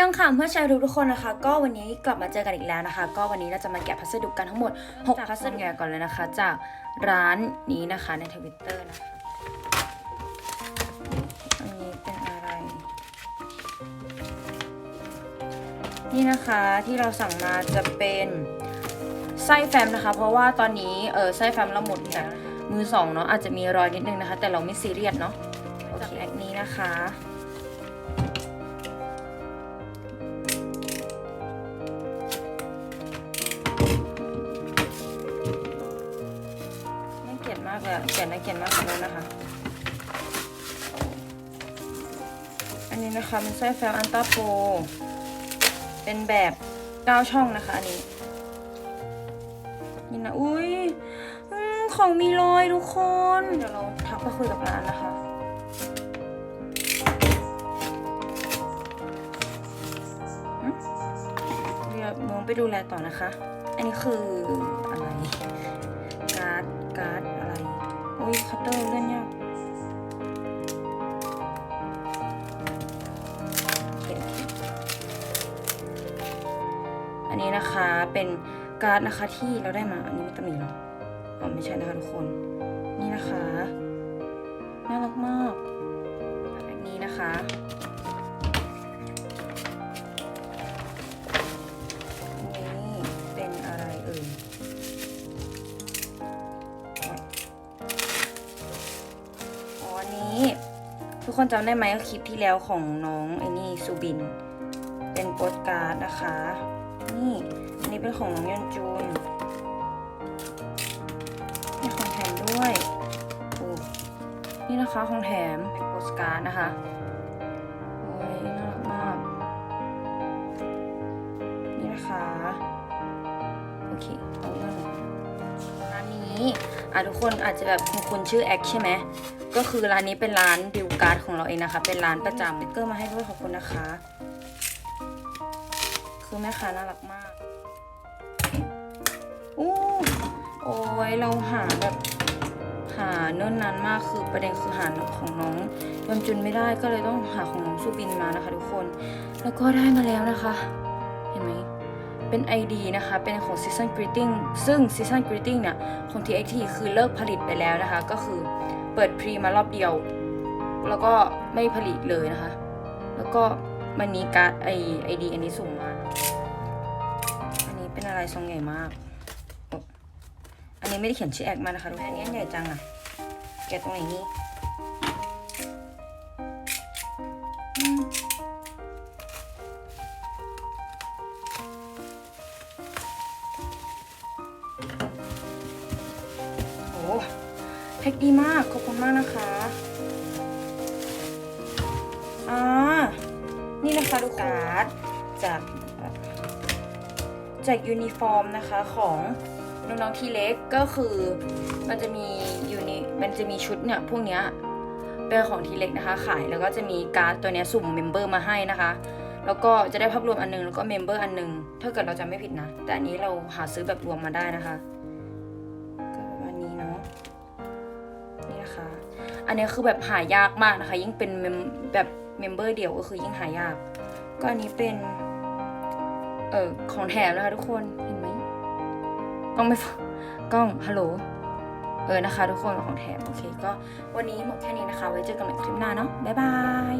ยังค่ะเพื่อนชายทุกๆคนนะคะ ก็วันนี้กลับมาเจอกันอีกแล้วนะคะ ก็วันนี้เราจะมาแกะพัสดุกันทั้งหมด6พัสดุแกะก่อนเลยนะคะ จากร้านนี้นะคะในทวิตเตอร์นะคะอันนี้เป็นอะไร นี่นะคะที่เราสั่งมาจะเป็นไส้แฟมนะคะ เพราะว่าตอนนี้เออไส้แฟมเราหมดแบบมือสองเนาะอาจจะมีรอยนิดนึงนะคะ แต่เราไม่ซีเรียสเนาะโอเคอันนี้นะคะาเกลียดมากเลยอะเกลียดน่าเกลียดมากเลยนะคะ อันนี้นะคะเป็นไส้แฟลอันต้าโปรเป็นแบบ9ช่องนะคะอันนี้ นี่นะ อุ้ยอของมีรอยทุกคน เดี๋ยวเราทักไปคุยกับร้านนะคะเดี๋ยวน้องไปดูแลต่อนะคะ อันนี้คืออะไร การ์ดการ์ด เตอร์เล่นยากอันนี้นะคะเป็นการ์ดนะคะที่เราได้มา อันนี้ไม่ตำหนิหรออ๋อไม่ใช่นะคะทุกคน นี่นะคะ น่ารักมาก อันนี้นะคะ กคนจำได้ไหมคลิปที่แล้วของน้องไอ้นี่ซูบิน เป็นโปสการ์ดนะคะ นี่อันนี้เป็นของน้องยอนจูนมีของแถมด้วยโอ้นี่นะคะของแถมเป็นโปสการ์ดนะคะโอ้ยน่ารักมากนี่นะคะโอเคเอาเรื่องร้านนี้อะทุกคนอาจจะแบบคุณคุณชื่อแอคใช่ไหม ก็คือร้านนี้เป็นร้านดิวการ์ดของเราเองนะคะ เป็นร้านประจำสติ๊กเกอร์มาให้ด้วยขอบคุณนะคะ คือแม่ค้าน่ารักมากอู้โอ้ยเราหาแบบหาเนิ่นนานมากคือประเด็นคือหาของน้องยอนจุนไม่ได้ก็เลยต้องหาของน้องซูบินมานะคะ ทุกคน แล้วก็ได้มาแล้วนะคะ เห็นไหมเป็น ID นะคะ เป็นของ Season Greeting ซึ่ง Season Greeting เนี่ยของ TXT คือเลิกผลิตไปแล้วนะคะ ก็คือ เปิดพรีมารอบเดียว แล้วก็ไม่ผลิตเลยนะคะ แล้วก็มันมีการ์ดไอไอดีอันนี้สุ่มมา อันนี้เป็นอะไรทรงใหญ่มาก อันนี้ไม่ได้เขียนชื่อแอคมานะคะทุกคนอันนี้ใหญ่จังอะแกะตรงไหนนี่โอ้ พ็คดีมาก ขอบคุณมากนะคะ อ่า นี่นะคะลูกการ์ดจากจากยูนิฟอร์มนะคะของน้องๆทีเล็กก็คือมันจะมียูนิมันจะมีชุดเนี่ยพวกเนี้ยเป็นของทีเล็กนะคะ ขายแล้วก็จะมีการ์ดตัวเนี้ยสุ่มเมมเบอร์มาให้นะคะ แล้วก็จะได้ภาพรวมอันนึงแล้วก็เมมเบอร์อันนึงถ้าเกิดเราจำไม่ผิดนะ แต่อันนี้เราหาซื้อแบบรวมมาได้นะคะ นะคะ อันนี้คือแบบหายากมากนะคะ ยิ่งเป็นแบบเมมเบอร์เดียวก็คือยิ่งหายาก ก็อันนี้เป็นเอ่อของแถมนะคะทุกคนเห็นไหมกล้องไม่ฟกล้องฮัลโหลเออนะคะ ทุกคนของแถมโอเค ก็วันนี้หมดแค่นี้นะคะ ไว้เจอกันใหม่คลิปหน้าเนาะบ๊ายบาย